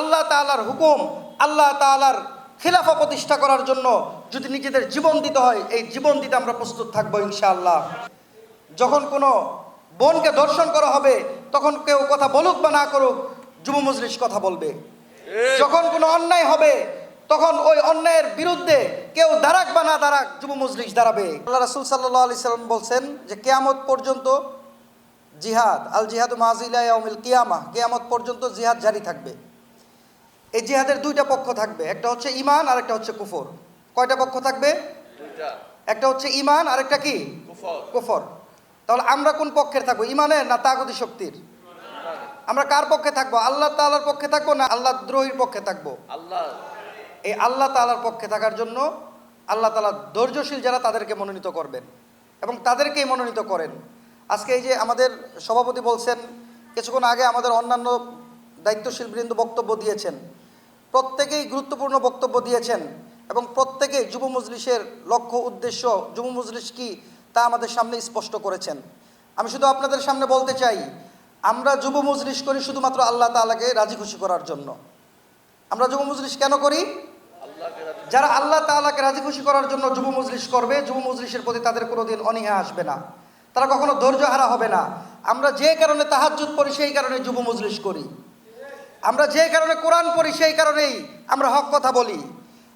আল্লাহ তাআলার হুকুম আল্লাহ তাআলার খিলাফা প্রতিষ্ঠা করার জন্য যদি নিজেদের জীবন দিতে হয় এই জীবন দিতে আমরা প্রস্তুত থাকব ইনশাআল্লাহ। যখন কোনো বোনকে ধর্ষণ করা হবে তখন কেউ কথা বলুক বা না করুক যুব মজলিস কথা বলবে। যখন কোনো অন্যায় হবে তখন ওই অন্যায়ের বিরুদ্ধে কেউ দাঁড়াক বা না দাঁড়াক যুব মজলিস দাঁড়াবে। আল্লাহ রাসুল সাল্লাহ আলি সাল্লাম বলছেন যে কেয়ামত পর্যন্ত জিহাদ আল জিহাদ মাজিল কিয়ামা কেয়ামত পর্যন্ত জিহাদ জারি থাকবে। এই জিহাদের দুইটা পক্ষ থাকবে একটা হচ্ছে ইমান আর একটা হচ্ছে কুফর। কয়টা পক্ষ থাকবে? একটা হচ্ছে ইমান আর একটা কি? কুফর। কুফর। তাহলে আমরা কোন পক্ষের থাকব ইমানের না তাগতি শক্তির? আমরা কার পক্ষে থাকব আল্লাহ তাআলার পক্ষে থাকব না আল্লাহ দ্রোহীর পক্ষে থাকব? আল্লাহ। এই আল্লাহ তালার পক্ষে থাকার জন্য আল্লাহ তাআলা ধৈর্যশীল যারা তাদেরকে মনোনীত করবেন এবং তাদেরকেই মনোনীত করেন। আজকে এই যে আমাদের সভাপতি বলছেন কিছুক্ষণ আগে আমাদের অন্যান্য দায়িত্বশীল বৃন্দ বক্তব্য দিয়েছেন। প্রত্যেকেই গুরুত্বপূর্ণ বক্তব্য দিয়েছেন এবং প্রত্যেকেই যুব মজলিসের লক্ষ্য, উদ্দেশ্য, যুব মজলিস কি তা আমাদের সামনে স্পষ্ট করেছেন। আমি শুধু আপনাদের সামনে বলতে চাই, আমরা যুব মজলিস করি শুধুমাত্র আল্লাহ তাআলাকে রাজি খুশি করার জন্য। আমরা যুব মজলিস কেন করি? যারা আল্লাহ তাআলাকে রাজি খুশি করার জন্য যুব মজলিস করবে, যুব মজলিসের প্রতি তাদের কোনোদিন অনীহা আসবে না। তারা কখনো ধৈর্য হারা হবে না। আমরা যে কারণে তাহাজ্জুদ পড়ি, সেই কারণে যুব মজলিস করি। আমরা যে কারণে কোরআন পড়ি সেই কারণেই আমরা হক কথা বলি।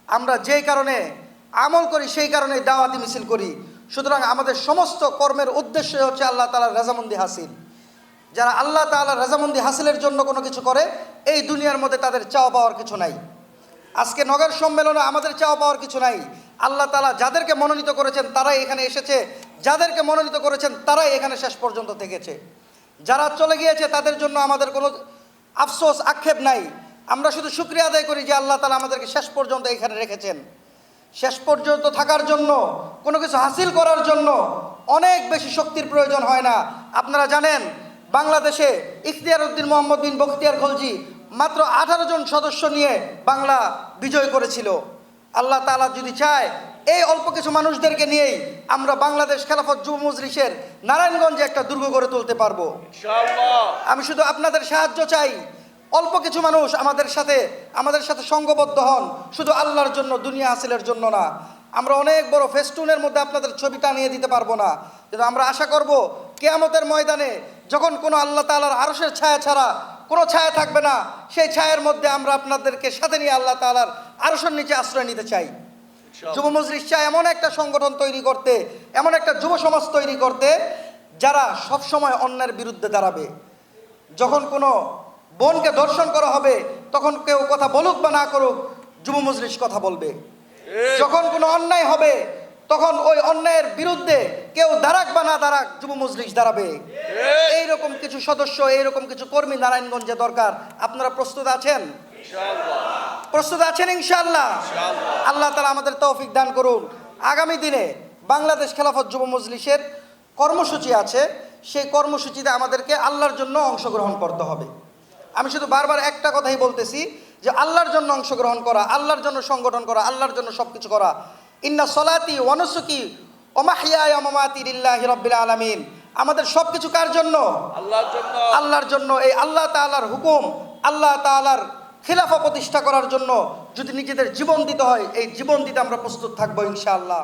আমরা যে কারণে আমল করি সেই কারণেই দাওয়াতি মিছিল করি। সুতরাং আমাদের সমস্ত কর্মের উদ্দেশ্য হচ্ছে আল্লাহ তাআলার রাজামন্দি হাসিল। যারা আল্লাহ তাআলার রাজামন্দি হাসিলের জন্য কোনো কিছু করে, এই দুনিয়ার মধ্যে তাদের চাওয়া পাওয়ার কিছু নাই। আজকে নগর সম্মেলনে আমাদের চাওয়া পাওয়ার কিছু নাই। আল্লাহ তালা যাদেরকে মনোনীত করেছেন তারাই এখানে এসেছে। যাদেরকে মনোনীত করেছেন তারাই এখানে শেষ পর্যন্ত থেকেছে। যারা চলে গিয়েছে তাদের জন্য আমাদের কোনো আফসোস, আক্ষেপ নাই। আমরা শুধু শুক্রিয়া আদায় করি যে আল্লাহ তালা আমাদেরকে শেষ পর্যন্ত এখানে রেখেছেন। শেষ পর্যন্ত থাকার জন্য, কোনো কিছু হাসিল করার জন্য অনেক বেশি শক্তির প্রয়োজন হয় না। আপনারা জানেন, বাংলাদেশে ইখতিয়ার উদ্দিন মোহাম্মদ বিন বখতিয়ার খলজি মাত্র আঠারো জন সদস্য নিয়ে বাংলা বিজয় করেছিল। আল্লাহ তাআলা যদি চায় এই অল্প কিছু মানুষদেরকে নিয়েই আমরা বাংলাদেশ খেলাফত যুব মজলিসের নারায়ণগঞ্জে একটা দুর্গ গড়ে তুলতে পারব। আমি শুধু আপনাদের সাহায্য চাই অল্প কিছু মানুষ আমাদের সাথে আমাদের সাথে সঙ্গবদ্ধ হন শুধু আল্লাহর জন্য দুনিয়া হাসিলের জন্য না। আমরা অনেক বড় ফেস্টুনের মধ্যে আপনাদের ছবি টানিয়ে দিতে পারব না। কিন্তু আমরা আশা করব কেয়ামতের ময়দানে যখন কোনো আল্লাহ তালার আরসের ছায়া ছাড়া কোনো ছায়া থাকবে না সেই ছায়ার মধ্যে আমরা আপনাদেরকে সাথে নিয়ে আল্লাহ তালার আরসের নিচে আশ্রয় নিতে চাই। যুব মজলিস চায় এমন একটা সংগঠন তৈরি করতে এমন একটা যুব সমাজ তৈরি করতে যারা সব সময় অন্যের বিরুদ্ধে দাঁড়াবে। যখন কোনো বোনকে ধর্ষণ করা হবে তখন কেউ কথা বলুক বা না করুক যুব মজলিস কথা বলবে। যখন কোনো অন্যায় হবে তখন ওই অন্যায়ের বিরুদ্ধে কেউ দাঁড়াক বা না দাঁড়াক যুব মজলিস দাঁড়াবে। এইরকম কিছু সদস্য এইরকম কিছু কর্মী নারায়ণগঞ্জে দরকার। আপনারা প্রস্তুত আছেন? প্রস্তুত আছেন ইনশাআল্লাহ? আল্লাহ তালা আমাদের তৌফিক দান করুন। আগামী দিনে বাংলাদেশ খেলাফত যুব মজলিসের কর্মসূচি আছে। সেই কর্মসূচিতে আমাদেরকে আল্লাহর জন্য অংশগ্রহণ করতে হবে। আমি শুধু বারবার একটা কথাই বলতেছি যে আল্লাহর জন্য অংশগ্রহণ করা আল্লাহর জন্য সংগঠন করা আল্লাহর জন্য সব কিছু করা। ইন্না সলাতি ওয়ানুসুকি ওমাহিয়া মামাতি লিল্লাহি রব্বিল আলামিন। আমাদের সব কিছু কার জন্য? আল্লাহর জন্য। আল্লাহর জন্য। এই আল্লাহ তাআলার হুকুম আল্লাহ তাআলার খিলাফা প্রতিষ্ঠা করার জন্য যদি নিজেদের জীবন দিতে হয়, এই জীবন দিতে আমরা প্রস্তুত থাকব ইনশাআল্লাহ।